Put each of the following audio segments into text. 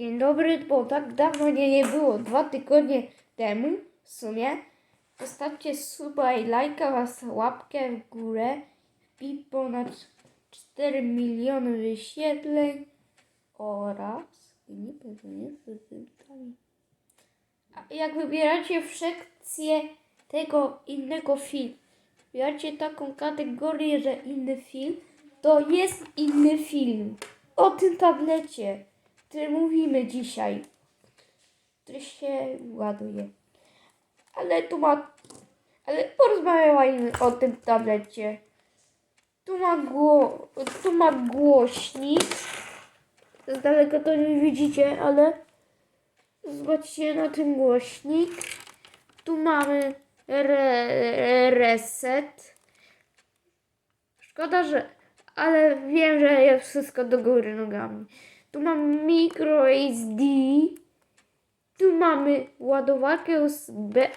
Dzień dobry, bo tak dawno nie, nie było, dwa tygodnie temu w sumie. Zostawcie suba i lajka oraz łapkę w górę. Wbij ponad 4 miliony wyświetleń oraz nie pewnie jak wybieracie sekcję tego innego filmu, wybieracie taką kategorię, że inny film, to jest inny film. O tym tablecie, który mówimy dzisiaj, który się ładuje. Ale tu ma, ale porozmawiajmy o tym tablecie. Tu ma, gło, tu ma głośnik. Z daleka to nie widzicie, ale zobaczcie na tym głośnik. Tu mamy re, reset. Szkoda, że. Ale wiem, że jest wszystko do góry nogami. Tu mam micro SD. Tu mamy ładowarkę USB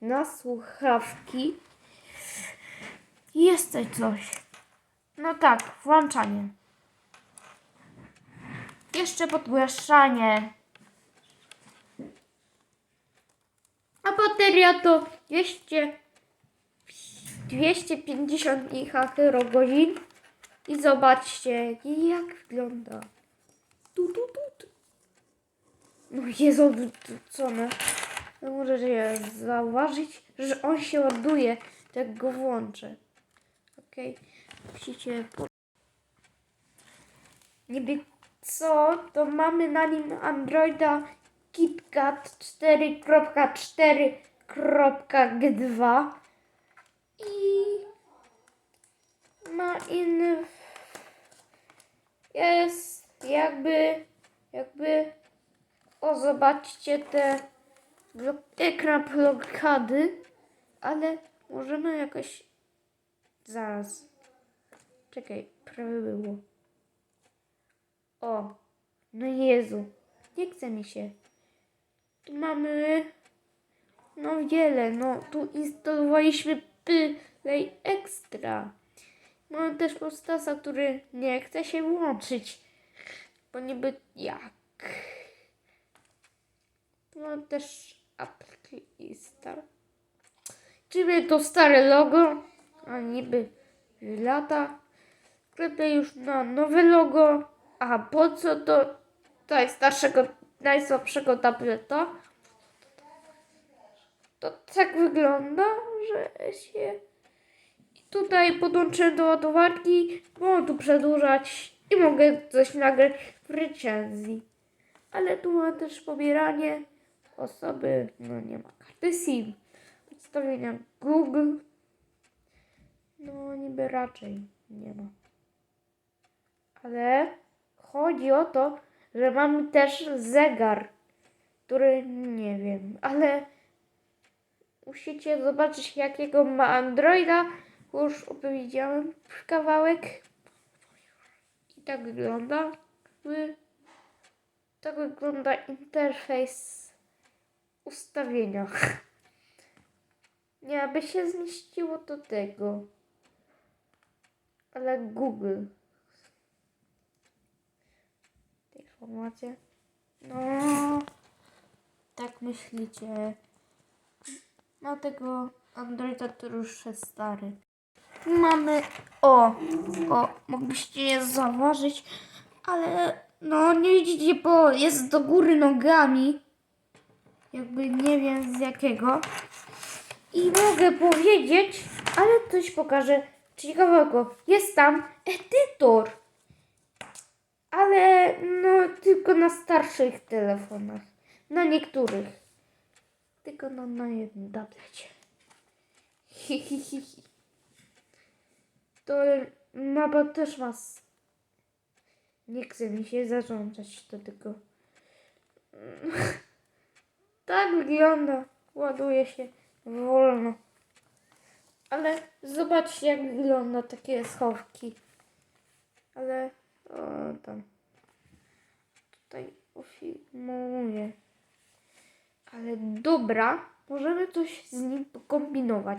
na słuchawki. Jest coś. No tak, włączanie. Jeszcze podgłaszanie. A bateria to 200, 250 mAh. I zobaczcie, jak wygląda. Tu, tu, tu. No no? No możecie zauważyć, że on się ładuje, jak go włączę. Okej, musicie... Po... Niby co, to mamy na nim Androida KitKat 4.4.2 i ma inny jest jakby jakby o zobaczcie te ekran blokady ale możemy jakoś zaraz. Czekaj prawie było. O no Jezu nie chce mi się. Tu mamy no wiele no tu instalowaliśmy Play Extra. Mam też postasa, który nie chce się włączyć. Bo niby jak. Mam też apki i star. Czyli to stare logo, a niby lata. Klepię już na nowe logo. A po co to najstarszego, najsłabszego tableta? To tak wygląda, że się Tutaj podłączyłem do ładowarki, mogę tu przedłużać i mogę coś nagrać w recenzji. Ale tu mam też pobieranie osoby, no nie ma karty SIM, przedstawienia Google. No niby raczej nie ma. Ale chodzi o to, że mamy też zegar, który nie wiem, ale musicie zobaczyć jakiego ma Androida, już opowiedziałem kawałek. I tak wygląda. Y, Tak wygląda interfejs ustawienia. Nie, aby się zmieściło do tego. Ale Google. Te informacje. No. Tak myślicie. Ma tego Androida, który już jest stary. Mamy. O, o, mogliście je zauważyć, ale no nie widzicie, bo jest do góry nogami. Jakby nie wiem z jakiego. I mogę powiedzieć, ale coś pokażę ciekawego. Jest tam edytor. Ale no tylko na starszych telefonach. Na niektórych. Tylko na, na jednym tablecie. Hi, hi, hi. To mapa też ma. Nie chce mi się zarządzać do tego. tak wygląda. Ładuje się wolno. Ale zobaczcie, jak wygląda takie schowki. Ale o, tam. Tutaj ufilmuję. Ale dobra, możemy coś z nim pokombinować.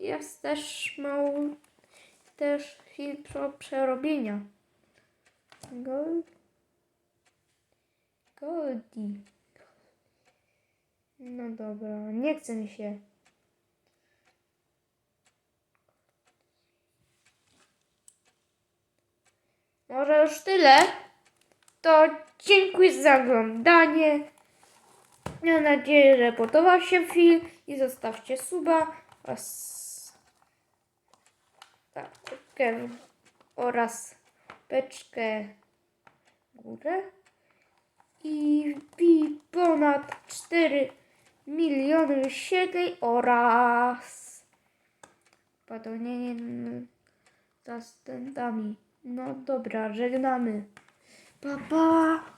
Jest też mało, też film przerobienia. Go. Goldie. No dobra, nie chce mi się. Może już tyle? To dziękuję za oglądanie. Mam nadzieję, że podobał się film i zostawcie suba oraz łapkę oraz beczkę w górę i wbij ponad 4 miliony wyświetleń oraz padonienie za stędami. No dobra, żegnamy. Pa, pa.